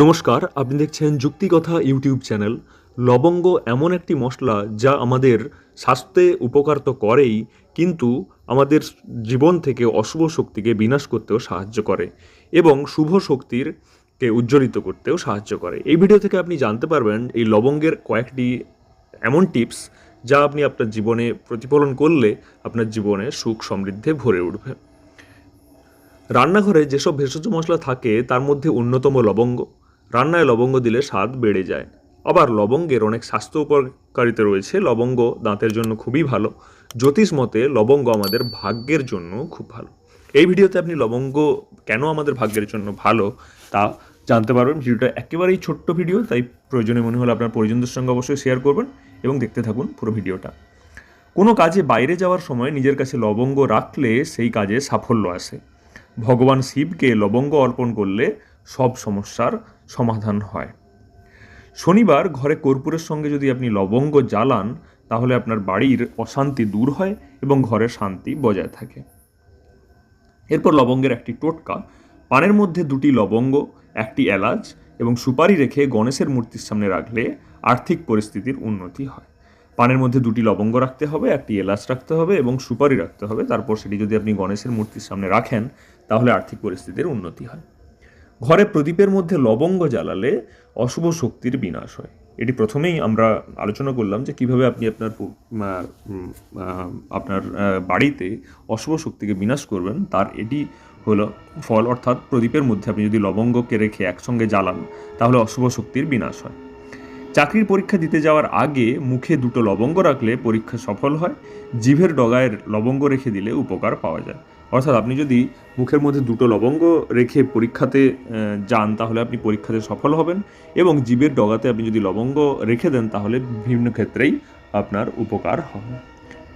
নমস্কার, আপনি দেখছেন যুক্তিকথা ইউটিউব চ্যানেল। লবঙ্গ এমন একটি মশলা যা আমাদের স্বাস্থ্যে উপকার তো করেই, কিন্তু আমাদের জীবন থেকে অশুভ শক্তিকে বিনাশ করতেও সাহায্য করে এবং শুভ শক্তির কে উজ্জ্বলিত করতেও সাহায্য করে। এই ভিডিও থেকে আপনি জানতে পারবেন এই লবঙ্গের কয়েকটি এমন টিপস যা আপনি আপনার জীবনে প্রতিফলন করলে আপনার জীবনে সুখ সমৃদ্ধে ভরে উঠবে। রান্নাঘরে যেসব ভেষজ মশলা থাকে, তার মধ্যে অন্যতম লবঙ্গ রান্নায় লবঙ্গ দিলে স্বাদ বেড়ে যায়। আবার লবঙ্গের অনেক স্বাস্থ্য উপকারিতা রয়েছে। লবঙ্গ দাঁতের জন্য খুবই ভালো। জ্যোতিষ মতে লবঙ্গ আমাদের ভাগ্যের জন্য খুব ভালো। এই ভিডিওতে আপনি লবঙ্গ কেন আমাদের ভাগ্যের জন্য ভালো তা জানতে পারবেন। ভিডিওটা একেবারেই ছোট্ট ভিডিও, তাই প্রয়োজনে মনে হলে আপনার পরিজনদের সঙ্গে অবশ্যই শেয়ার করবেন এবং দেখতে থাকুন পুরো ভিডিওটা। কোনো কাজে বাইরে যাওয়ার সময় নিজের কাছে লবঙ্গ রাখলে সেই কাজে সাফল্য আসে। ভগবান শিবকে লবঙ্গ অর্পণ করলে সব সমস্যার সমাধান হয়। শনিবার ঘরে কর্পূরের সঙ্গে যদি আপনি লবঙ্গ জ্বালান, তাহলে আপনার বাড়ির অশান্তি দূর হয় এবং ঘরে শান্তি বজায় থাকে। এরপর লবঙ্গের একটি টোটকা, পানের মধ্যে দুটি লবঙ্গ, একটি এলাচ এবং সুপারি রেখে গণেশের মূর্তির সামনে রাখলে আর্থিক পরিস্থিতির উন্নতি হয়। পানের মধ্যে দুটি লবঙ্গ রাখতে হবে, একটি এলাচ রাখতে হবে এবং সুপারি রাখতে হবে। তারপর সেটি যদি আপনি গণেশের মূর্তির সামনে রাখেন, তাহলে আর্থিক পরিস্থিতির উন্নতি হয়। ঘরে প্রদীপের মধ্যে লবঙ্গ জ্বালালে অশুভ শক্তির বিনাশ হয়। এটি প্রথমেই আমরা আলোচনা করলাম যে কীভাবে আপনি আপনার আপনার বাড়িতে অশুভ শক্তিকে বিনাশ করবেন, তার এটি হলো ফল। অর্থাৎ প্রদীপের মধ্যে আপনি যদি লবঙ্গকে রেখে একসঙ্গে জ্বালান, তাহলে অশুভ শক্তির বিনাশ হয়। চাকরির পরীক্ষা দিতে যাওয়ার আগে মুখে দুটো লবঙ্গ রাখলে পরীক্ষা সফল হয়, জিভের ডগায়ের লবঙ্গ রেখে দিলে উপকার পাওয়া যায়। অর্থাৎ আপনি যদি মুখের মধ্যে দুটো লবঙ্গ রেখে পরীক্ষাতে যান, তাহলে আপনি পরীক্ষাতে সফল হবেন এবং জিভের ডগাতে আপনি যদি লবঙ্গ রেখে দেন, তাহলে বিভিন্ন ক্ষেত্রেই আপনার উপকার হবে।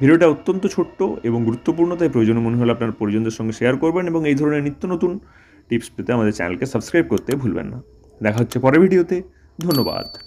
ভিডিওটা অত্যন্ত ছোট্ট এবং গুরুত্বপূর্ণ, তাই প্রয়োজনীয় মনে হলে আপনার পরিজনদের সঙ্গে শেয়ার করবেন এবং এই ধরনের নিত্য নতুন টিপস পেতে আমাদের চ্যানেলকে সাবস্ক্রাইব করতে ভুলবেন না। দেখা হচ্ছে পরের ভিডিওতে। ধন্যবাদ।